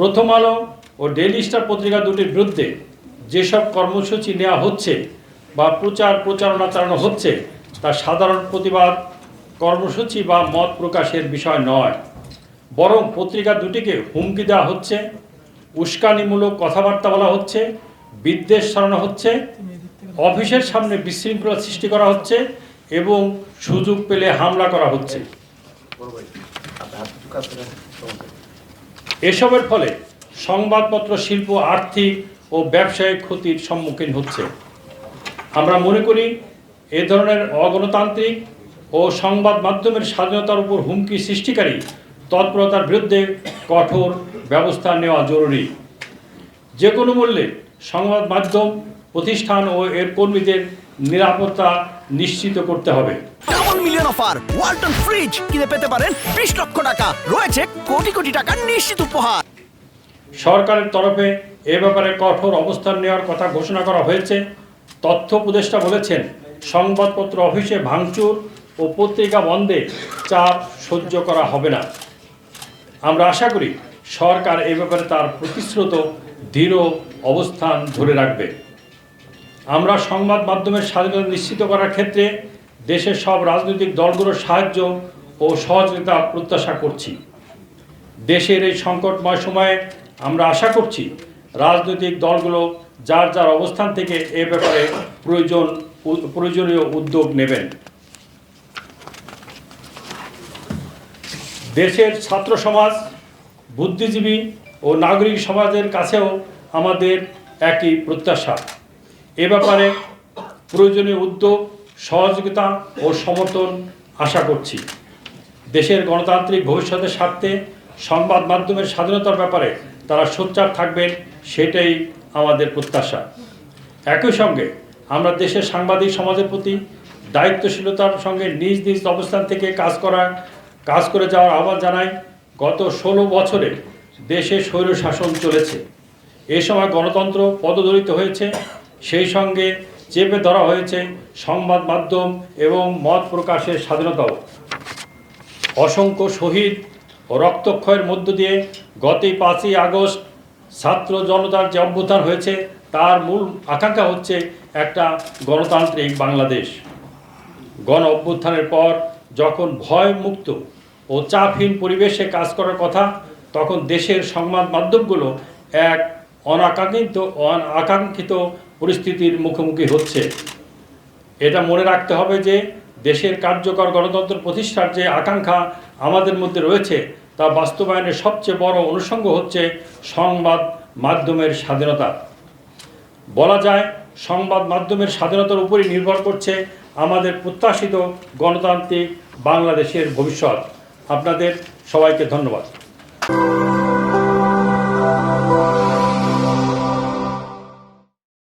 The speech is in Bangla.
প্রথম আলো ও ডেইলি স্টার পত্রিকা দুটির বিরুদ্ধে যেসব কর্মসূচি নেওয়া হচ্ছে বা প্রচার প্রচারণা চালানো হচ্ছে, তা সাধারণ প্রতিবাদ, কর্মসূচি বা মত প্রকাশের বিষয় নয়। বরং পত্রিকা দুটিকে হুমকি দেওয়া হচ্ছে, উস্কানিমূলক কথাবার্তা বলা হচ্ছে, বিদ্বেষ ছড়ানো হচ্ছে, অফিসের সামনে বিশৃঙ্খলা সৃষ্টি করা হচ্ছে এবং সুযোগ পেলে হামলা করা হচ্ছে। এসবের ফলে সংবাদপত্র শিল্প, আর্থিক ও ব্যবসায়িক ক্ষতির সম্মুখীন হচ্ছে। আমরা মনে করি এ ধরনের অগণতান্ত্রিক ও সংবাদ মাধ্যমের স্বাধীনতার উপর হুমকি সৃষ্টিকারী তৎপরতার বিরুদ্ধে কঠোর ব্যবস্থা নেওয়া জরুরি। যে কোনো মূল্যে সংবাদ মাধ্যম, প্রতিষ্ঠান ও এর কর্মীদের নিরাপত্তা নিশ্চিত করতে হবে। Double million offer Walton fridge কিনে পেতে পারেন বিশ লক্ষ টাকা। রয়েছে কোটি কোটি টাকার নিশ্চিত উপহার। সরকারের তরফে এ ব্যাপারে কঠোর অবস্থান নেওয়ার কথা ঘোষণা করা হয়েছে। তথ্য উপদেষ্টা বলেছেন, সংবাদপত্র অফিসে ভাঙচুর ও পত্রিকা বন্ধে চাপ সহ্য করা হবে না। আমরা আশা করি সরকার এ ব্যাপারে তার প্রতিশ্রুত, দৃঢ় অবস্থান ধরে রাখবে। আমরা সংবাদ মাধ্যমের স্বাধীনতা নিশ্চিত করার ক্ষেত্রে দেশের সব রাজনৈতিক দলগুলোর সাহায্য ও সহযোগিতা প্রত্যাশা করছি। দেশের এই সংকটময় সময়ে আমরা আশা করছি রাজনৈতিক দলগুলো যার যার অবস্থান থেকে এ ব্যাপারে প্রয়োজন প্রয়োজনীয় উদ্যোগ নেবেন। দেশের ছাত্র সমাজ, বুদ্ধিজীবী ও নাগরিক সমাজের কাছেও আমাদের একই প্রত্যাশা। এ ব্যাপারে প্রয়োজনীয় উদ্যোগ সহযোগিতা ও সমর্থন আশা করছি। দেশের গণতান্ত্রিক ভবিষ্যতের স্বার্থে সংবাদ মাধ্যমের স্বাধীনতার ব্যাপারে তারা সোচ্চার থাকবেন, সেটাই আমাদের প্রত্যাশা। একই সঙ্গে আমরা দেশের সাংবাদিক সমাজের প্রতি দায়িত্বশীলতার সঙ্গে নিজ নিজ অবস্থান থেকে কাজ করা, কাজ করে যাওয়ার আহ্বান জানাই, গত ষোলো বছরে দেশে স্বৈর শাসন চলেছে। এ সময় গণতন্ত্র পদদলিত হয়েছে, সেই সঙ্গে চেপে ধরা হয়েছে সংবাদ মাধ্যম এবং মত প্রকাশের স্বাধীনতাও। অসংখ্য শহীদ ও রক্তক্ষয়ের মধ্য দিয়ে গত পাঁচই আগস্ট ছাত্র জনতার যে অভ্যুত্থান হয়েছে, তার মূল আকাঙ্ক্ষা হচ্ছে একটা গণতান্ত্রিক বাংলাদেশ। গণ অভ্যুত্থানের পর যখন ভয় মুক্ত ও চাপহীন পরিবেশে কাজ করার কথা, তখন দেশের সংবাদ মাধ্যমগুলো এক অনাকাঙ্ক্ষিত অনাকাঙ্ক্ষিত পরিস্থিতির মুখোমুখি হচ্ছে। এটা মনে রাখতে হবে যে, দেশের কার্যকর গণতন্ত্র প্রতিষ্ঠার যে আকাঙ্ক্ষা আমাদের মধ্যে রয়েছে, তা বাস্তবায়নের সবচেয়ে বড় অনুষঙ্গ হচ্ছে সংবাদ মাধ্যমের স্বাধীনতা। বলা যায়, সংবাদ মাধ্যমের স্বাধীনতার উপরই নির্ভর করছে আমাদের প্রত্যাশিত গণতান্ত্রিক বাংলাদেশের ভবিষ্যৎ। আপনাদের সবাইকে ধন্যবাদ।